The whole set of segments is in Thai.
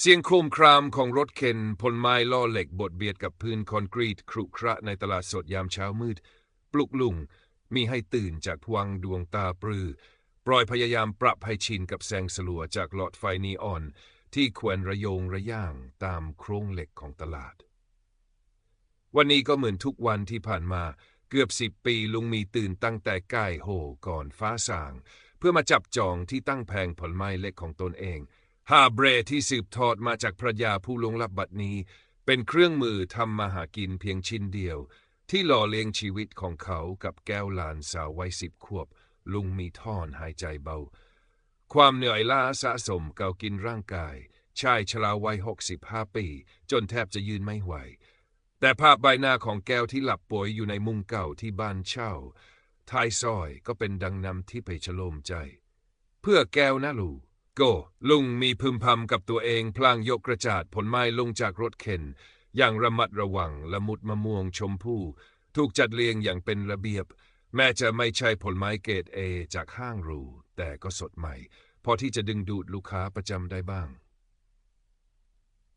เสียงโครมครามของรถเข็นพลไม้ล่อเหล็กบดเบียดกับพื้นคอนกรีตครุขระในตลาดสดยามเช้ามืด ปลุกลุงมีให้ตื่นจากพวังดวงตาปรือ ปล่อยพยายามปรับให้ชินกับแสงสลัวจากหลอดไฟนีออน ที่แขวนระโยงระย่างตามโครงเหล็กของตลาด วันนี้ก็เหมือนทุกวันที่ผ่านมาเกือบสิบปีลุงมีตื่นตั้งแต่ใกล้โหก่อนฟ้าสาง เพื่อมาจับจองที่ตั้งแผงผลไม้เล็กของตนเอง ฮาเบรที่สืบทอดมาจากพระยาผู้ลงลับบัดนี้ เป็นเครื่องมือทำมาหากินเพียงชิ้นเดียว ที่หล่อเลี้ยงชีวิตของเขากับแก้วลานสาววัยสิบขวบ ลุงมีท่อนหายใจเบา ความเหนื่อยล้าสะสมเกากินร่างกาย ชายชราวัยหกสิบห้าปี จนแทบจะยืนไม่ไหว แต่ภาพใบหน้าของแก้วที่หลับป่วยอยู่ในมุงเก่าที่บ้านเช่าท้ายซอยก็เป็นดังนำที่ไปฉโลมใจ เพื่อแก้วนะลูก โกลุงมีพึมพำกับตัวเองพลางยกกระจาดผลไม้ลงจากรถเข็น อย่างระมัดระวังละมุดมะม่วงชมพู่ ถูกจัดเรียงอย่างเป็นระเบียบ แม้จะไม่ใช่ผลไม้เกรดเอจากห้างรู แต่ก็สดใหม่ พอที่จะดึงดูดลูกค้าประจำได้บ้าง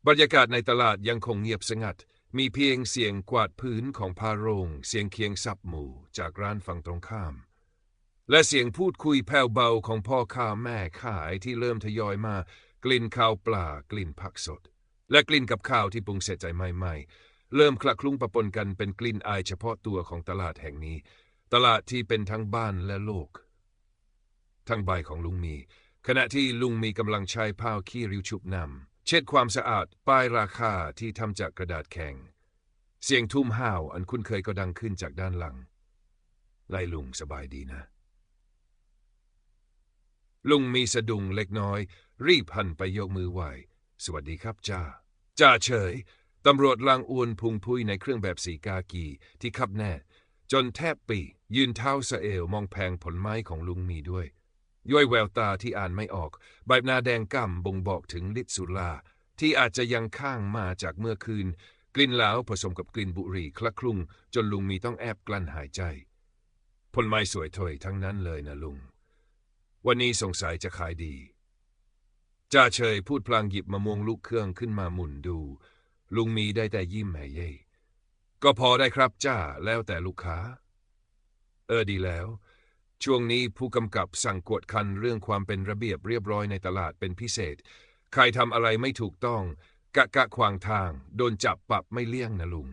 บรรยากาศในตลาดยังคงเงียบสงัด มีเพียงเสียงกวาดพื้นของพาโรง เสียงเคียงสับหมู่จากร้านฝั่งตรงข้าม และเสียงพูดคุยแผ่วเบาของพ่อค้าแม่ขายที่เริ่มทยอยมา กลิ่นข้าวปลากลิ่นผักสด และกลิ่นกับข้าวที่ปรุงเสร็จใจใหม่ๆ เริ่มคละคลุ้งปะปนกันเป็นกลิ่นอายเฉพาะตัวของตลาดแห่งนี้ ตลาดที่เป็นทั้งบ้านและโลก ทั้งใบของลุงมี ขณะที่ลุงมีกำลังใช้ผ้าขี้ริ้วชุบนำเช็ดความสะอาดป้ายราคาที่ทำจากกระดาษแข็งเสียงทุ่มห้าวอันคุ้นเคยก็ดังขึ้นจากด้านหลังไล่ลุงสบายดีนะ ลุงมีสะดุ้งเล็กน้อย รีบหันไปยกมือไหว สวัสดีครับจ้า จ้าเฉย ตำรวจลางอวนพุงพุยในเครื่องแบบสีกากีที่ขับแน่ จนแทบปี ยืนเท้าสะเอวมองแพงผลไม้ของลุงมีด้วย ย้อยแววตาที่อ่านไม่ออก ใบหน้าแดงก่ำบ่งบอกถึงฤทธิ์สุราที่อาจจะยังข้างมาจากเมื่อคืน กลิ่นเหลาผสมกับกลิ่นบุหรี่คละคลุ้งจนลุงมีต้องแอบกลั้นหายใจ ผลไม้สวยถอยทั้งนั้นเลยนะลุง วันนี้สงสัยจะขายดีจ่าเฉยพูดพลางหยิบมะม่วงลูกเครื่องขึ้นมาหมุนดู ลุงมีได้แต่ยิ้มแห่เย่ก็พอได้ครับจ้าแล้วแต่ลูกค้า เออดีแล้ว ช่วงนี้ผู้กำกับสั่งกวดคันเรื่องความเป็นระเบียบเรียบร้อยในตลาดเป็นพิเศษ ใครทำอะไรไม่ถูกต้อง กะกะขวางทาง โดนจับปรับไม่เลี่ยงนะลุง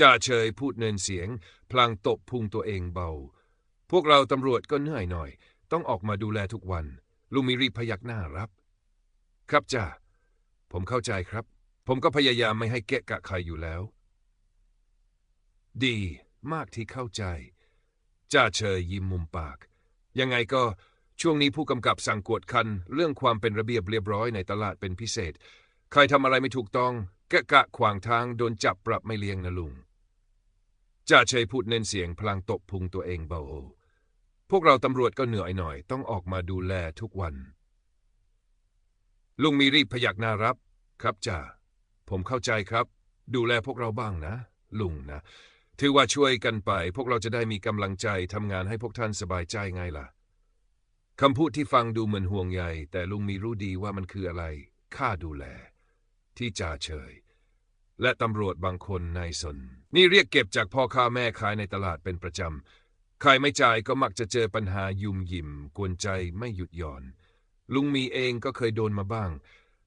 จ่าเฉยพูดเนินเสียง พลางตบพุงตัวเองเบา พวกเราตำรวจก็เหนื่อยหน่อย ต้องออกมาดูแลทุกวัน ลุงมีรีพยักหน้ารับ ครับจ้าผมเข้าใจครับ ผมก็พยายามไม่ให้เกะกะใครอยู่แล้ว ดีมากที่เข้าใจจ่าเชยยิ้มมุมปาก ยังไงก็ช่วงนี้ผู้กำกับสั่งกวดคัน เรื่องความเป็นระเบียบเรียบร้อยในตลาดเป็นพิเศษ ใครทำอะไรไม่ถูกต้อง แกะกะขวางทางโดนจับปรับไม่เลี้ยงนะลุง จ่าเชยพูดเน้นเสียงพลางตบพุงตัวเองเบาๆพวกเราตำรวจก็เหนื่อยหน่อยต้องออกมาดูแลทุกวัน ลุงมีรีบพยักหน้ารับ ครับจ่าผมเข้าใจครับ ดูแลพวกเราบ้างนะ ลุงนะ ถือว่าช่วยกันไป พวกเราจะได้มีกำลังใจทำงานให้พวกท่านสบายใจไงล่ะคำพูดที่ฟังดูเหมือนห่วงใยแต่ลุงมีรู้ดีว่ามันคืออะไรข้าดูแล ที่จ่าเฉย และตำรวจบางคนนายสน นี่เรียกเก็บจากพ่อค้าแม่ขายในตลาดเป็นประจำ ใครไม่จ่ายก็มักจะเจอปัญหายุมยิมกวนใจไม่หยุดหย่อน ลุงมีเองก็เคยโดนมาบ้าง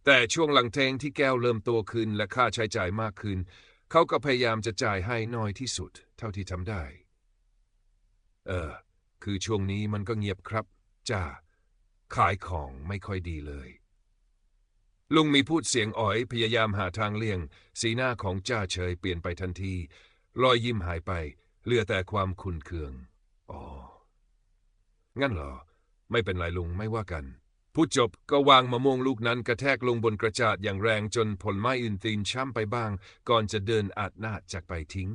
แต่ช่วงหลังเทงที่แก้วเริ่มโตขึ้นและค่าใช้จ่ายมากขึ้น เขาก็พยายามจะจ่ายให้น้อยที่สุด เท่าที่ทำได้ เออ คือช่วงนี้มันก็เงียบครับ จ้า ขายของไม่ค่อยดีเลย ลุงมีพูดเสียงอ๋อยพยายามหาทางเลี่ยง สีหน้าของจ้าเฉยเปลี่ยนไปทันที รอยยิ้มหายไป เหลือแต่ความขุนเคือง อ๋อ งั้นเหรอ ไม่เป็นไรลุงไม่ว่ากัน พูดจบก็วางมะม่วงลูกนั้นกระแทกลงบนกระจาดอย่างแรงจนผลไม้อื่นตีนช้ำไปบ้าง ก่อนจะเดินอาดนาจากไปทิ้ง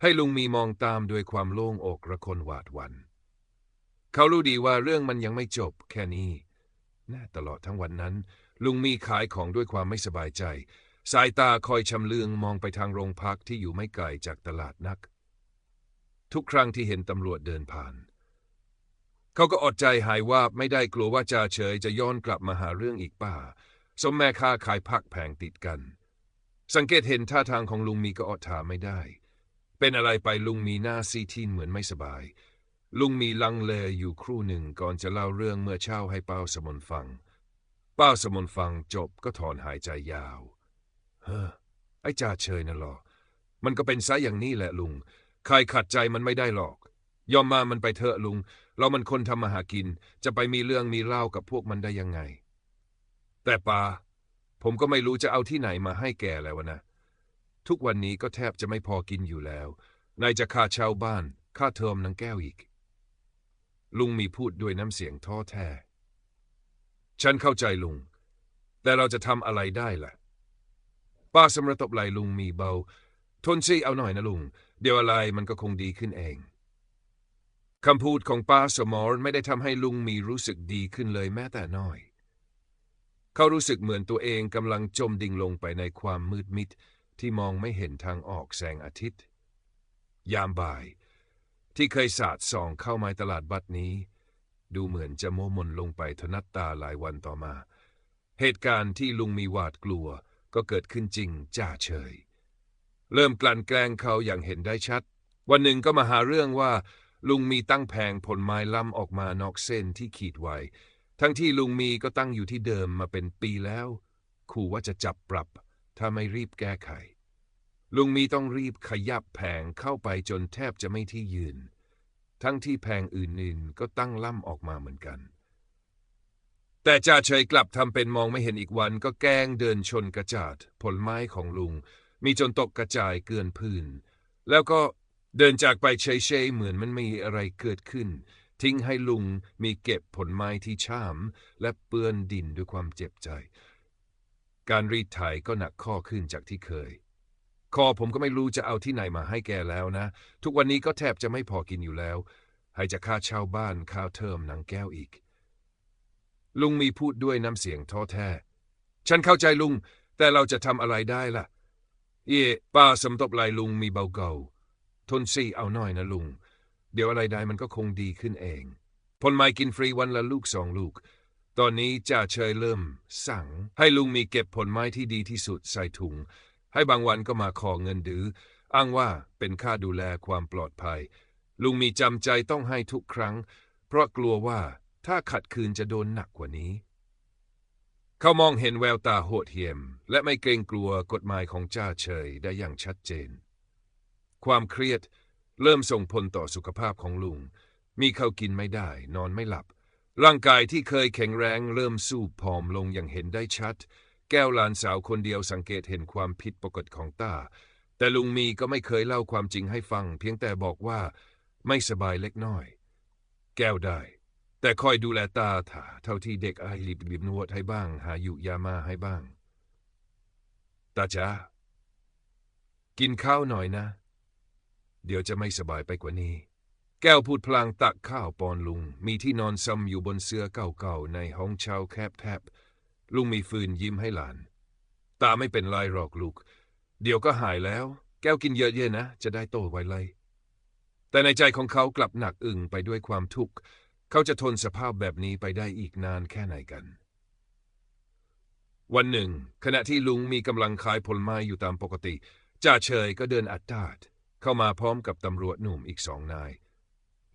ให้ลุงมีมองตามด้วยความโล่งอกระคนหวาดหวั่นเขารู้ดีว่าเรื่องมันยังไม่จบแค่นี้แน่ตลอดทั้งวันนั้น ลุงมีขายของด้วยความไม่สบายใจ สายตาคอยชำเลืองมองไปทางโรงพักที่อยู่ไม่ไกลจากตลาดนัก ทุกครั้งที่เห็นตำรวจเดินผ่าน เขาก็อดใจหายว่าไม่ได้กลัวว่าจ่าเฉยจะย้อนกลับมาหาเรื่องอีกป่า สมแม่ค้าขายผักแผงติดกัน สังเกตเห็นท่าทางของลุงมีก็อดถามไม่ได้ เป็นอะไรไปลุงมีหน้าซีทีนเหมือนไม่สบาย ลุงมีลังเลอยู่ครู่หนึ่งก่อนจะเล่าเรื่องเมื่อเช้าให้เป้าสมนฟัง ป้าสมนฟังจบก็ถอนหายใจยาว เฮ้อ ไอ้จ่าเชยน่ะหรอ มันก็เป็นซะอย่างนี้แหละลุง ใครขัดใจมันไม่ได้หรอก ยอมมามันไปเถอะลุง เรามันคนทำมาหากิน จะไปมีเรื่องมีเล่ากับพวกมันได้ยังไง แต่ป้า ผมก็ไม่รู้จะเอาที่ไหนมาให้แกแล้วนะ ทุกวันนี้ก็แทบจะไม่พอกินอยู่แล้ว นายจะค่าเช่าบ้าน ค่าเทอมนางแก้วอีก ลุงมีพูดด้วยน้ำเสียงท้อแท้ ฉันเข้าใจลุง แต่เราจะทำอะไรได้ล่ะ ป้าสำรตบไหลลุงมีเบา ทนซี่เอาหน่อยนะลุง เดี๋ยวอะไรมันก็คงดีขึ้นเองคำพูดของป้าสมรไม่ได้ทำให้ลุงมีรู้สึกดีขึ้นเลยแม้แต่น้อย เขารู้สึกเหมือนตัวเองกำลังจมดิ่งลงไปในความมืดมิด ที่มองไม่เห็นทางออกแสงอาทิตย์ ยามบ่าย ที่เคยสาดส่องเข้ามาตลาดบัดนี้ ดูเหมือนจะโมมนลงไปทนัดตาหลายวันต่อมา เหตุการณ์ที่ลุงมีหวาดกลัวก็เกิดขึ้นจริงจ้าเฉย เริ่มกลั่นแกล้งเขาอย่างเห็นได้ชัด วันหนึ่งก็มาหาเรื่องว่า ลุงมีตั้งแผงผลไม้ล้ำออกมานอกเส้นที่ขีดไว้ ทั้งที่ลุงมีก็ตั้งอยู่ที่เดิมมาเป็นปีแล้วขู่ว่าจะจับปรับ ถ้าไม่รีบแก้ไข ลุงมีต้องรีบขยับแผงเข้าไปจนแทบจะไม่ที่ยืน ทั้งที่แผงอื่นๆก็ตั้งล่ำออกมาเหมือนกัน แต่จ่าเฉยกลับทำเป็นมองไม่เห็นอีกวันก็แกล้งเดินชนกระจาดผลไม้ของลุง มีจนตกกระจายเกลื่อนพื้น แล้วก็เดินจากไปเฉยๆเหมือนมันไม่มีอะไรเกิดขึ้น ทิ้งให้ลุงมีเก็บผลไม้ที่ช้ำและเปื้อนดินด้วยความเจ็บใจ การรีดไถก็หนักข้อขึ้นจากที่เคย คอผมก็ไม่รู้จะเอาที่ไหนมาให้แกแล้วนะ ทุกวันนี้ก็แทบจะไม่พอกินอยู่แล้ว ให้จะค่าเช่าบ้านค่าเทอมหนางแก้วอีก ลุงมีพูดด้วยน้ำเสียงท้อแท้ ฉันเข้าใจลุง แต่เราจะทำอะไรได้ล่ะ เย่ป้าสำตบไหลลุงมีเบาเก่า ทนซี่เอาหน่อยนะลุง เดี๋ยวอะไรได้มันก็คงดีขึ้นเอง ผลไม้กินฟรีวันละลูกสองลูก ตอนนี้จ่าเชยเริ่ม สั่ง ให้ลุงมีเก็บผลไม้ที่ดีที่สุดใส่ถุง ให้บางวันก็มาขอเงินดื้ออ้างว่าเป็นค่าดูแลความปลอดภัย ลุงมีจำใจต้องให้ทุกครั้ง เพราะกลัวว่าถ้าขัดคืนจะโดนหนักกว่านี้ เขามองเห็นแววตาโหดเหี้ยม และไม่เกรงกลัวกฎหมายของจ้าเฉยได้อย่างชัดเจน ความเครียดเริ่มส่งผลต่อสุขภาพของลุง มีเขากินไม่ได้ นอนไม่หลับ ร่างกายที่เคยแข็งแรงเริ่มสู้ผอมลงอย่างเห็นได้ชัด แก้วหลานสาวคนเดียวสังเกตเห็นความผิดปกติของตา แต่ลุงมีก็ไม่เคยเล่าความจริงให้ฟัง เพียงแต่บอกว่าไม่สบายเล็กน้อย แก้วได้ แต่คอยดูแลตาถาเท่าที่เด็กไอรีบรีบนวดให้บ้าง หาอยู่ยามาให้บ้าง ตาจ๋ากินข้าวหน่อยนะ เดี๋ยวจะไม่สบายไปกว่านี้ แก้วพูดพลางตักข้าวปอนลุง มีที่นอนซ้ำอยู่บนเสื้อเก่าๆในห้องเช่าแคบๆ ลุงมีฟืนยิ้มให้หลาน ตาไม่เป็นไรหรอกลูก เดี๋ยวก็หายแล้ว แก้วกินเยอะๆนะ จะได้โตไวเลยแต่ในใจของเขากลับหนักอึ่งไปด้วยความทุกข์ เขาจะทนสภาพแบบนี้ไปได้อีกนานแค่ไหนกัน วันหนึ่ง ขณะที่ลุงมีกำลังขายผลไม้อยู่ตามปกติ จ่าเฉยก็เดินอัดดาด เข้ามาพร้อมกับตำรวจหนุ่มอีกสองนาย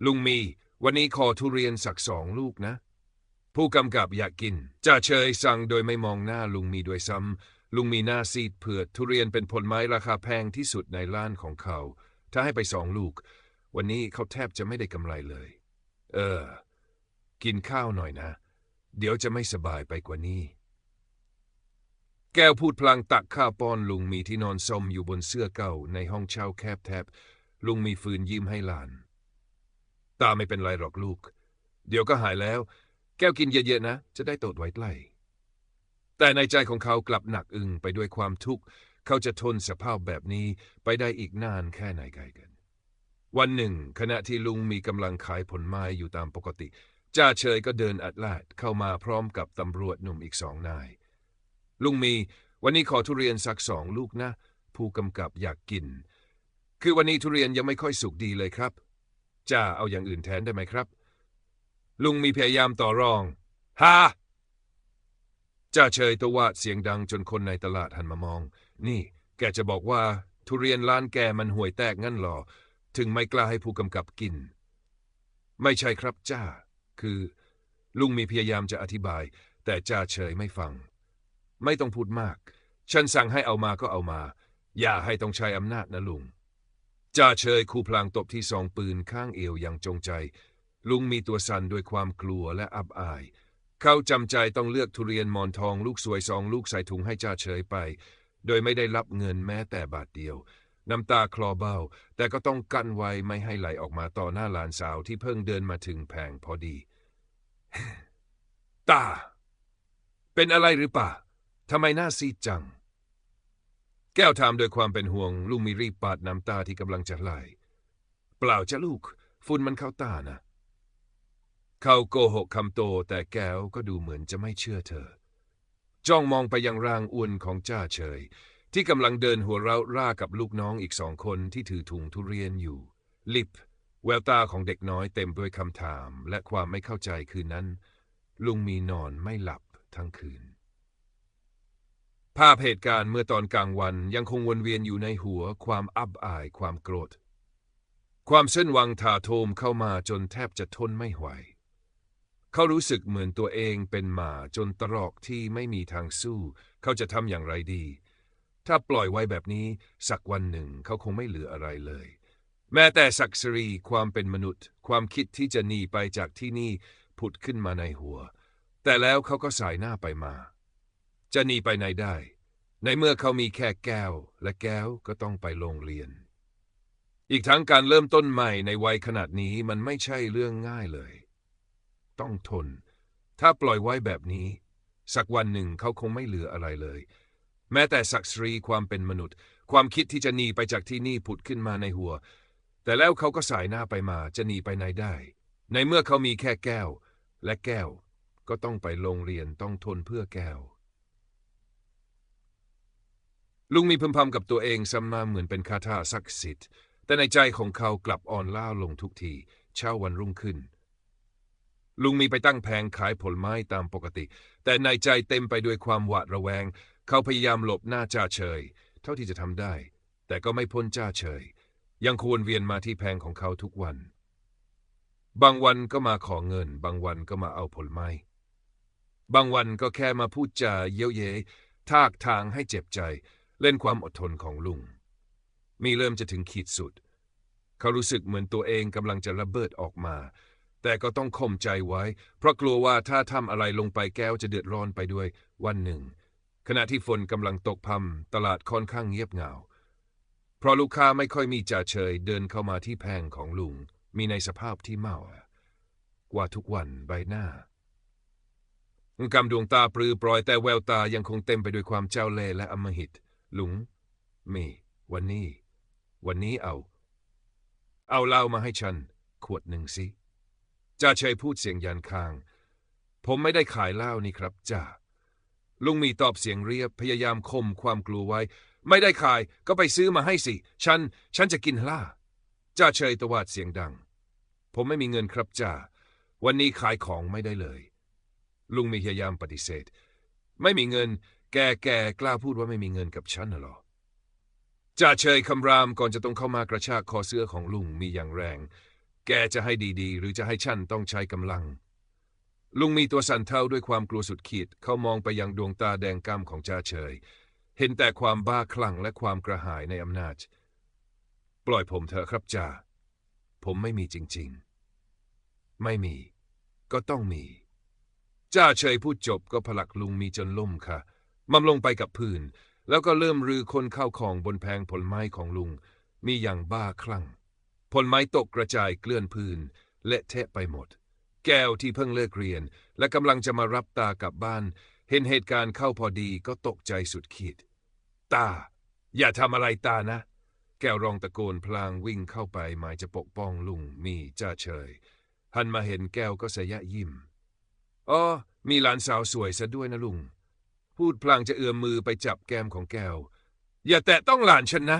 ลุงมี วันนี้ขอทุเรียนสักสองลูกนะ ผู้กำกับอยากกินจ่าเฉยสั่งโดยไม่มองหน้าลุงมีด้วยซ้ำลุงมีหน้าซีดเผือดทุเรียนเป็นผลไม้ราคาแพงที่สุดในร้านของเขา ถ้าให้ไปสองลูก วันนี้เขาแทบจะไม่ได้กำไรเลย เออ กินข้าวหน่อยนะ เดี๋ยวจะไม่สบายไปกว่านี้ แก้วพูดพลางตักข้าวป้อนลุงมีที่นอนซมอยู่บนเสื้อเก่าในห้องเช่าแคบแทบ ลุงมีฟืนยิ้มให้หลาน ตาไม่เป็นไรหรอกลูก เดี๋ยวก็หายแล้ว แก้วกินเยอะๆนะ จะได้โตดไว้ใกล้ แต่ในใจของเขากลับหนักอึงไปด้วยความทุกข์ เขาจะทนสภาพแบบนี้ไปได้อีกนานแค่ไหนไกลกัน วันหนึ่ง ขณะที่ลุงมีกำลังขายผลไม้อยู่ตามปกติ จ่าเฉยก็เดินอัดลาดเข้ามาพร้อมกับตำรวจหนุ่มอีกสองนาย ลุงมีวันนี้ขอทุเรียนสักสองลูกนะ ผู้กำกับอยากกิน คือวันนี้ทุเรียนยังไม่ค่อยสุกดีเลยครับจ่าเอาอย่างอื่นแทนได้ไหมครับ ลุงมีพยายามต่อรองฮาจ่าเชยตวาดเสียงดังจนคนในตลาดหันมามอง นี่แกจะบอกว่าทุเรียนร้านแกมันห่วยแตกงั้นหรอ ถึงไม่กล้าให้ผู้กำกับกิน ไม่ใช่ครับจ้า คือ ลุงมีพยายามจะอธิบาย แต่จ่าเฉยไม่ฟัง ไม่ต้องพูดมาก ฉันสั่งให้เอามาก็เอามา อย่าให้ต้องใช้อำนาจนะลุงจ่าเฉยคู่พลางตบที่ซองปืนข้างเอวอย่างจงใจ ลุงมีตัวสั่นด้วยความกลัวและอับอาย เขาจำใจต้องเลือกทุเรียนหมอนทองลูกสวยสองลูกใส่ถุงให้จ่าเฉยไป โดยไม่ได้รับเงินแม้แต่บาทเดียว น้ำตาคลอเบ้า แต่ก็ต้องกั้นไว้ไม่ให้ไหลออกมาต่อหน้าหลานสาวที่เพิ่งเดินมาถึงแผงพอดี ตา เป็นอะไรหรือป่าทำไมหน้าซีดจัง แก้วถามโดยความเป็นห่วง ลุงมีรีบปาดน้ำตาที่กำลังจะไหล เปล่าจะลูก ฝุ่นมันเข้าตานะ เขาโกหกคำโตแต่แก้วก็ดูเหมือนจะไม่เชื่อเธอ จ้องมองไปยังร่างอ้วนของจ้าเฉย ที่กำลังเดินหัวเราะร่ากับลูกน้องอีกสองคนที่ถือถุงทุเรียนอยู่ ลิปแววตาของเด็กน้อยเต็มด้วยคำถามและความไม่เข้าใจคืนนั้น ลุงมีนอนไม่หลับทั้งคืน ภาพเหตุการณ์เมื่อตอนกลางวันยังคงวนเวียนอยู่ในหัวความอับอายความโกรธ ความเส้นวังถาโถมเข้ามาจนแทบจะทนไม่ไหว เขารู้สึกเหมือนตัวเองเป็นหมาจนตรอกที่ไม่มีทางสู้ เขาจะทำอย่างไรดี ถ้าปล่อยไว้แบบนี้ สักวันหนึ่งเขาคงไม่เหลืออะไรเลย แม้แต่ศักดิ์ศรีความเป็นมนุษย์ ความคิดที่จะหนีไปจากที่นี่ผุดขึ้นมาในหัว แต่แล้วเขาก็สายหน้าไปมา จะหนีไปไหนได้ ในเมื่อเขามีแค่แก้ว และแก้วก็ต้องไปโรงเรียน อีกทั้งการเริ่มต้นใหม่ในวัยขนาดนี้มันไม่ใช่เรื่องง่ายเลย ต้องทน ถ้าปล่อยไว้แบบนี้ สักวันหนึ่งเขาคงไม่เหลืออะไรเลย แม้แต่ศักดิ์ศรีความเป็นมนุษย์ ความคิดที่จะหนีไปจากที่นี่ผุดขึ้นมาในหัว แต่แล้วเขาก็สายหน้าไปมาจะหนีไปไหนได้ ในเมื่อเขามีแค่แก้ว และแก้ว ก็ต้องไปโรงเรียนต้องทนเพื่อแก้วลุงมีพึมพำกับตัวเองซ้ำมาเหมือนเป็นคาถาศักดิ์สิทธิ์ แต่ในใจของเขากลับอ่อนล้าลงทุกที เช้าวันรุ่งขึ้น ลุงมีไปตั้งแผงขายผลไม้ตามปกติ แต่ในใจเต็มไปด้วยความหวาดระแวง เขาพยายามหลบหน้าจ่าเฉย เท่าที่จะทำได้ แต่ก็ไม่พ้นจ่าเฉย ยังควรเวียนมาที่แผงของเขาทุกวัน บางวันก็มาขอเงิน บางวันก็มาเอาผลไม้ บางวันก็แค่มาพูดจาเย้ยเย้ทากทางให้เจ็บใจ เล่นความอดทนของลุง มีเริ่มจะถึงขีดสุด เขารู้สึกเหมือนตัวเองกำลังจะระเบิดออกมา แต่ก็ต้องข่มใจไว้ เพราะกลัวว่าถ้าทำอะไรลงไปแก้วจะเดือดร้อนไปด้วยวันหนึ่ง ขณะที่ฝนกำลังตกพรำตลาดค่อนข้างเงียบเหงา เพราะลูกค้าไม่ค่อยมีจ่าเฉยเดินเข้ามาที่แผงของลุง มีในสภาพที่เมากว่าทุกวันใบหน้ากำดวงตาปรือปรอยแต่แววตายังคงเต็มไปด้วยความเจ้าเล่และอำมหิต ลุง มี วันนี้ วันนี้เอา เอาเหล้ามาให้ฉัน ขวดหนึ่งสิ จ่าเฉยพูดเสียงยันคาง ผมไม่ได้ขายเหล้านี่ครับจ่าลุงมีตอบเสียงเรียบพยายามข่มความกลัวไว้ ไม่ได้ขายก็ไปซื้อมาให้สิ ฉัน ฉันจะกินเหล้าจ่าเฉยตวาดเสียงดัง ผมไม่มีเงินครับจ่าวันนี้ขายของไม่ได้เลย ลุงมีพยายามปฏิเสธ ไม่มีเงิน แกแกกล้าพูดว่าไม่มีเงินกับฉันน่ะหรอจ่าเฉยคำรามก่อนจะต้องเข้ามากระชากคอเสื้อของลุงมีอย่างแรง แกจะให้ดีๆ หรือจะให้ฉันต้องใช้กำลัง ลุงมีตัวสั่นเทาด้วยความกลัวสุดขีด เขามองไปยังดวงตาแดงกำของจ่าเฉย เห็นแต่ความบ้าคลั่งและความกระหายในอำนาจ ปล่อยผมเถอะครับจ่า ผมไม่มีจริงๆ ไม่มี ก็ต้องมีจ่าเฉยพูดจบก็ผลักลุงมีจนล่มค่ะ มัมลงไปกับพื้น แล้วก็เริ่มรื้อคนเข้าของบนแพงผลไม้ของลุง มีอย่างบ้าคลั่ง ผลไม้ตกกระจายเกลื่อนพื้นเละเทะไปหมด แก้วที่เพิ่งเลิกเรียน และกำลังจะมารับตากลับบ้าน เห็นเหตุการณ์เข้าพอดีก็ตกใจสุดขีด ตา อย่าทำอะไรตานะ แก้วรองตะโกนพลางวิ่งเข้าไปหมายจะปกป้องลุงมีจ่าเฉย หันมาเห็นแก้วก็สยะยิ้มอ๋อมีหลานสาวสวยซะด้วยนะลุง พูดพลางจะเอื้อมมือไปจับแก้มของแก้ว อย่าแตะต้องหลานฉันนะ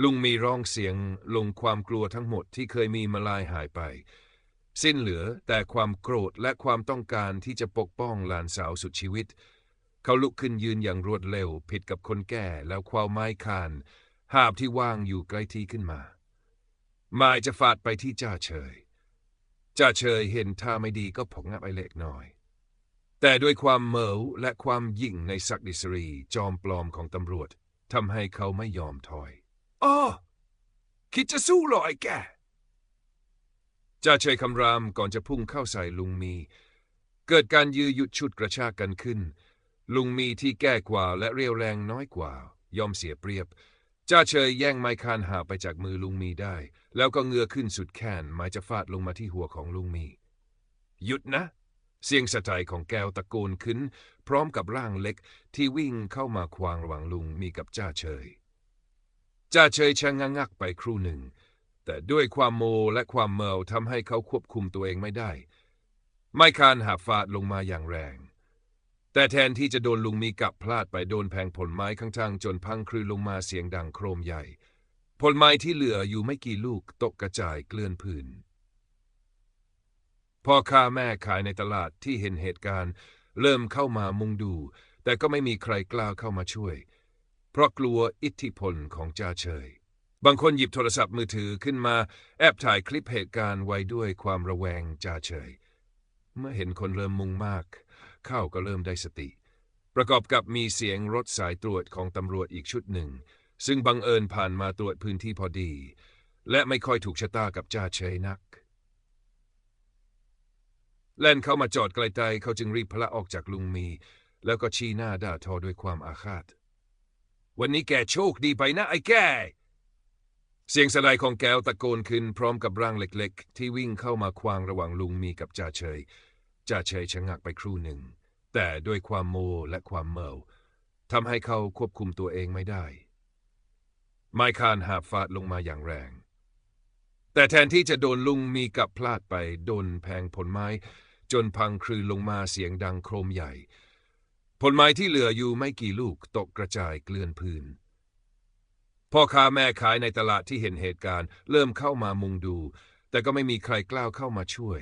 ลุงมีร้องเสียงลงความกลัวทั้งหมดที่เคยมีมาลายหายไป สิ้นเหลือแต่ความโกรธและความต้องการที่จะปกป้องหลานสาวสุดชีวิต เขาลุกขึ้นยืนอย่างรวดเร็ว ผิดกับคนแก่แล้วคว้าไม้คาน หาบที่ว่างอยู่ใกล้ที่ขึ้นมาหมายจะฟาดไปที่จ่าเฉยจ่าเฉยเห็นท่าไม่ดีก็ผงงับไอเล็กน้อย แต่ด้วยความเมอและความยิ่งในศักดิสรีจอมปลอมของตำรวจทำให้เขาไม่ยอมถอย อ้อคิดจะสู้เหรอไอ้แกจ่าเฉยคำรามก่อนจะพุ่งเข้าใส่ลุงมี เกิดการยื้อยุดชุดกระชากกันขึ้น ลุงมีที่แก่กว่าและเรียวแรงน้อยกว่า ยอมเสียเปรียบจ่าเฉยแย่งไม้คานหาไปจากมือลุงมีได้ แล้วก็เงือขึ้นสุดแขนหมายจะฟาดลงมาที่หัวของลุงมี หยุดนะ เสียงสะใจของแก้วตะโกนขึ้น พร้อมกับร่างเล็กที่วิ่งเข้ามาควางระหว่างลุงมีกับจ่าเฉย จ่าเฉยชะงักงักไปครู่หนึ่ง แต่ด้วยความโมและความเมาทำให้เขาควบคุมตัวเองไม่ได้ ไม่คานหาฟาดลงมาอย่างแรง แต่แทนที่จะโดนลุงมีกับพลาดไปโดนแผงผลไม้ข้างๆจนพังคลือลงมาเสียงดังโครมใหญ่ ผลไม้ที่เหลืออยู่ไม่กี่ลูกตกกระจายเกลื่อนพื้นพ่อค้าแม่ขายในตลาดที่เห็นเหตุการณ์ เริ่มเข้ามามุงดู แต่ก็ไม่มีใครกล้าเข้ามาช่วย เพราะกลัวอิทธิพลของจ่าเฉย บางคนหยิบโทรศัพท์มือถือขึ้นมาแอบถ่ายคลิปเหตุการณ์ไว้ด้วยความระแวงจ่าเฉย เมื่อเห็นคนเริ่มมุงมาก เข้าก็เริ่มได้สติ ประกอบกับมีเสียงรถสายตรวจของตำรวจอีกชุดหนึ่ง ซึ่งบังเอิญผ่านมาตรวจพื้นที่พอดี และไม่ค่อยถูกชะตากับจ่าเฉยนักแล่นเข้ามาจอดไกลใจเขาจึงรีบพละออกจากลุงมี แล้วก็ชี้หน้าด่าทอด้วยความอาฆาต วันนี้แกโชคดีไปนะไอ้แก เสียงสะไดของแก้วตะโกนขึ้นพร้อมกับร่างเล็กๆ ที่วิ่งเข้ามาควางระหว่างลุงมีกับจ่าเฉย จ่าเฉยชะงักไปครู่หนึ่ง แต่ด้วยความโมและความเมาทำให้เขาควบคุมตัวเองไม่ได้ ไม้คานหาบฟาดลงมาอย่างแรง แต่แทนที่จะโดนลุงมีกับพลาดไปโดนแพงผลไม้ จนพังคลือลงมาเสียงดังโครมใหญ่ ผลไม้ที่เหลืออยู่ไม่กี่ลูกตกกระจายเกลื่อนพื้น พ่อค้าแม่ขายในตลาดที่เห็นเหตุการณ์ เริ่มเข้ามามุงดู แต่ก็ไม่มีใครกล้าเข้ามาช่วย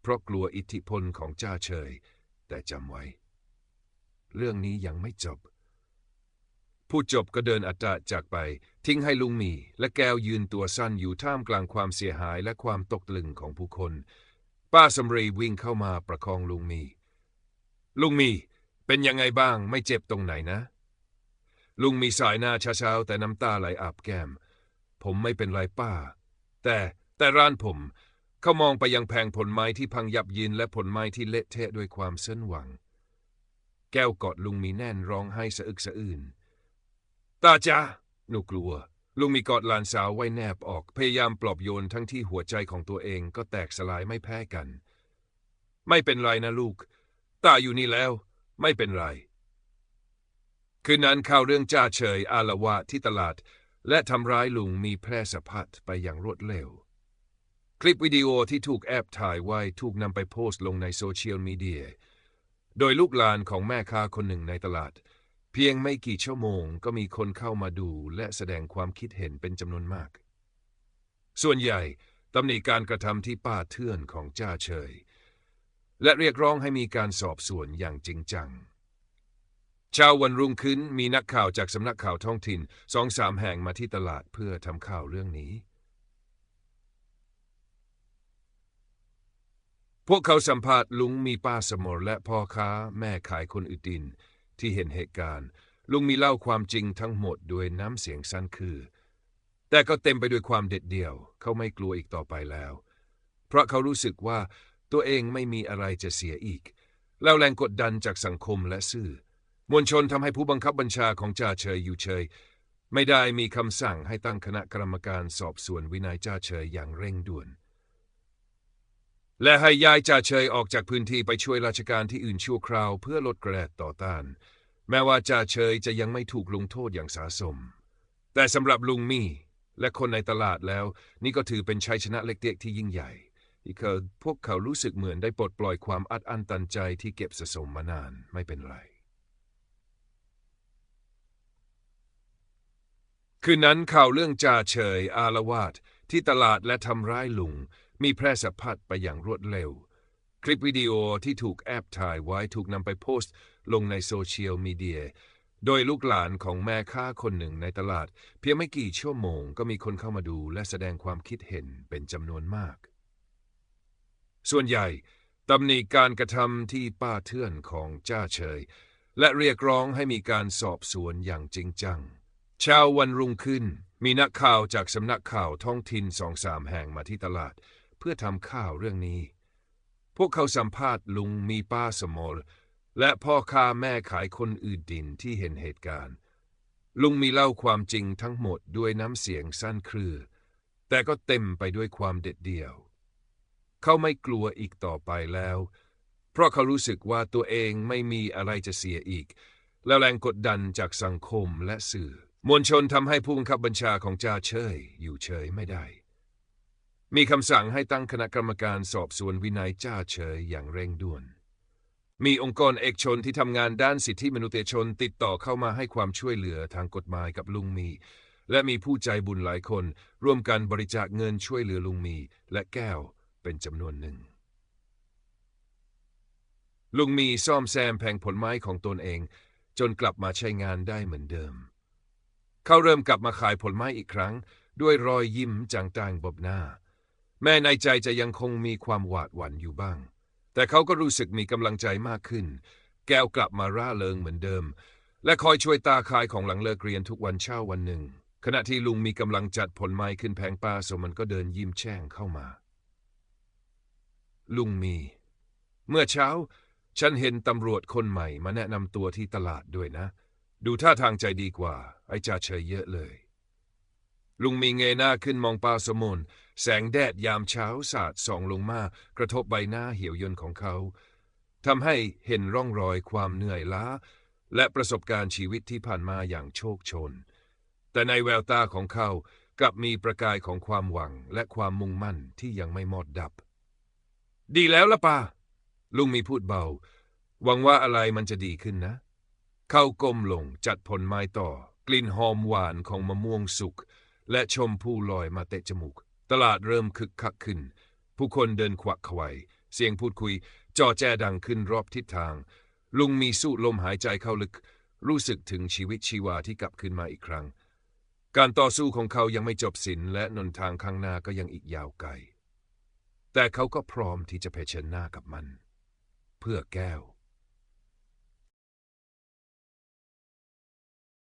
เพราะกลัวอิทธิพลของจ้าเฉย แต่จำไว้ เรื่องนี้ยังไม่จบ ผู้จบก็เดินอัตราจากไป ทิ้งให้ลุงมี และแก้วยืนตัวสั้นอยู่ท่ามกลางความเสียหายและความตกตะลึงของผู้คน ป้าสำรีวิ่งเข้ามาประคองลุงมี ลุงมี เป็นยังไงบ้างไม่เจ็บตรงไหนนะ ลุงมีสายหน้าเช้าๆแต่น้ำตาไหลอาบแก้ม ผมไม่เป็นไรป้า แต่แต่ร้านผม เขามองไปยังแผงผลไม้ที่พังยับยินและผลไม้ที่เละเทะด้วยความเส้นหวัง แก้วกอดลุงมีแน่นร้องไห้สะอึกสะอื้นตาจ้าหนูกลัว ลุงมีกอดหลานสาวไว้แนบออก พยายามปลอบโยนทั้งที่หัวใจของตัวเองก็แตกสลายไม่แพ้กัน ไม่เป็นไรนะลูก ตาอยู่นี่แล้ว ไม่เป็นไร คืนนั้นข่าวเรื่องจ้าเฉยอาละวาดที่ตลาด และทำร้ายลุงมีแพร่สะพัดไปอย่างรวดเร็ว คลิปวิดีโอที่ถูกแอบถ่ายไว้ถูกนำไปโพสต์ลงในโซเชียลมีเดีย โดยลูกหลานของแม่ค้าคนหนึ่งในตลาด เพียงไม่กี่ชั่วโมงก็มีคนเข้ามาดูและแสดงความคิดเห็นเป็นจำนวนมาก ส่วนใหญ่ตำหนิการกระทำที่ป้าเทื่อนของจ้าเฉย และเรียกร้องให้มีการสอบสวนอย่างจริงจัง เช้าวันรุ่งขึ้นมีนักข่าวจากสำนักข่าวท้องถิ่นสองสามแห่งมาที่ตลาดเพื่อทำข่าวเรื่องนี้ พวกเขาสัมภาษณ์ลุงมีป้าสมรและพ่อค้าแม่ขายคนอื่นดิน ที่เห็นเหตุการณ์ ลุงมีเล่าความจริงทั้งหมดด้วยน้ำเสียงสั้นคือ แต่ก็เต็มไปด้วยความเด็ดเดี่ยว เขาไม่กลัวอีกต่อไปแล้ว เพราะเขารู้สึกว่า ตัวเองไม่มีอะไรจะเสียอีก แล้วแรงกดดันจากสังคมและสื่อ มวลชนทำให้ผู้บังคับบัญชาของจ่าเฉยอยู่เฉย ไม่ได้มีคำสั่งให้ตั้งคณะกรรมการสอบสวนวินัยจ่าเฉยอย่างเร่งด่วน และให้ย้ายจ่าเฉยออกจากพื้นที่ไปช่วยราชการที่อื่นชั่วคราวเพื่อลดแรงต่อต้าน แม้ว่าจ่าเฉยจะยังไม่ถูกลงโทษอย่างสาสม แต่สำหรับลุงมี่และคนในตลาดแล้ว นี่ก็ถือเป็นชัยชนะเล็กๆที่ยิ่งใหญ่ ที่เขาพวกเขารู้สึกเหมือนได้ปลดปล่อยความอัดอั้นตันใจที่เก็บสะสมมานานไม่เป็นไร คืนนั้นข่าวเรื่องจ่าเฉยอาละวาดที่ตลาดและทำร้ายลุง มีแพร่สะพัดไปอย่างรวดเร็ว คลิปวิดีโอที่ถูกแอบถ่ายไว้ถูกนำไปโพสต์ ลงในโซเชียลมีเดียโดยลูกหลานของแม่ค้าคนหนึ่งในตลาด เพียงไม่กี่ชั่วโมงก็มีคนเข้ามาดูและแสดงความคิดเห็นเป็นจำนวนมาก ส่วนใหญ่ตำหนิการกระทำที่ป้าเทื่อนของจ้าเฉย และเรียกร้องให้มีการสอบสวนอย่างจริงจัง เช้าวันรุ่งขึ้น มีนักข่าวจากสำนักข่าวท้องถิ่นสองสามแห่งมาที่ตลาด เพื่อทำข่าวเรื่องนี้ พวกเขาสัมภาษณ์ลุงมีป้าสมรและพ่อค้าแม่ขายคนอื่นดินที่เห็นเหตุการณ์ ลุงมีเล่าความจริงทั้งหมดด้วยน้ำเสียงสั้นครือ แต่ก็เต็มไปด้วยความเด็ดเดี่ยว เขาไม่กลัวอีกต่อไปแล้ว เพราะเขารู้สึกว่าตัวเองไม่มีอะไรจะเสียอีก แล้วแรงกดดันจากสังคมและสื่อ มวลชนทำให้ผู้บังคับบัญชาของจ่าเชยอยู่เฉยไม่ได้ มีคำสั่งให้ตั้งคณะกรรมการสอบสวนวินัยจ่าเฉยอย่างเร่งด่วน มีองค์กรเอกชนที่ทำงานด้านสิทธิมนุษยชนติดต่อเข้ามาให้ความช่วยเหลือทางกฎหมายกับลุงมีและมีผู้ใจบุญหลายคน ร่วมกันบริจาคเงินช่วยเหลือลุงมีและแก้ว เป็นจำนวนหนึ่ง ลุงมีซ่อมแซมแผงผลไม้ของตนเอง จนกลับมาใช้งานได้เหมือนเดิม เขาเริ่มกลับมาขายผลไม้อีกครั้ง ด้วยรอยยิ้มจางๆบนหน้า แม้ในใจจะยังคงมีความหวาดหวั่นอยู่บ้าง แต่เขาก็รู้สึกมีกำลังใจมากขึ้น แก้วกลับมาร่าเริงเหมือนเดิม และคอยช่วยตาขายของหลังเลิกเรียนทุกวันเช้าวันหนึ่งขณะที่ลุงมีกำลังจัดผลไม้ขึ้นแผงปลาสมันก็เดินยิ้มแช่งเข้ามา ลุงมี เมื่อเช้า ฉันเห็นตำรวจคนใหม่มาแนะนำตัวที่ตลาดด้วยนะ ดูท่าทางใจดีกว่า ไอ้จ่าเฉยเยอะเลย ลุงมีเงยหน้าขึ้นมองปลาสมนแสงแดดยามเช้าสาดส่องลงมากระทบใบหน้าเหี่ยวย่นของเขาทำให้เห็นร่องรอยความเหนื่อยล้า และประสบการณ์ชีวิตที่ผ่านมาอย่างโชคชน แต่ในแววตาของเขากลับมีประกายของความหวังและความมุ่งมั่นที่ยังไม่หมดดับ ดีแล้วละป้าลุงมีพูดเบา หวังว่าอะไรมันจะดีขึ้นนะ เข้าก้มลงจัดผลไม้ต่อ กลิ่นหอมหวานของมะม่วงสุก และชมผู้ลอยมาเตะจมูก ตลาดเริ่มคึกคักขึ้น ผู้คนเดินขวักขวายเสียงพูดคุยจอแจดังขึ้นรอบทิศทาง ลุงมีสู้ลมหายใจเข้าลึก รู้สึกถึงชีวิตชีวาที่กลับขึ้นมาอีกครั้ง การต่อสู้ของเขายังไม่จบสิ้นและหนทางข้างหน้าก็ยังอีกยาวไกล แต่เขาก็พร้อมที่จะเผชิญหน้ากับมัน เพื่อแก้ว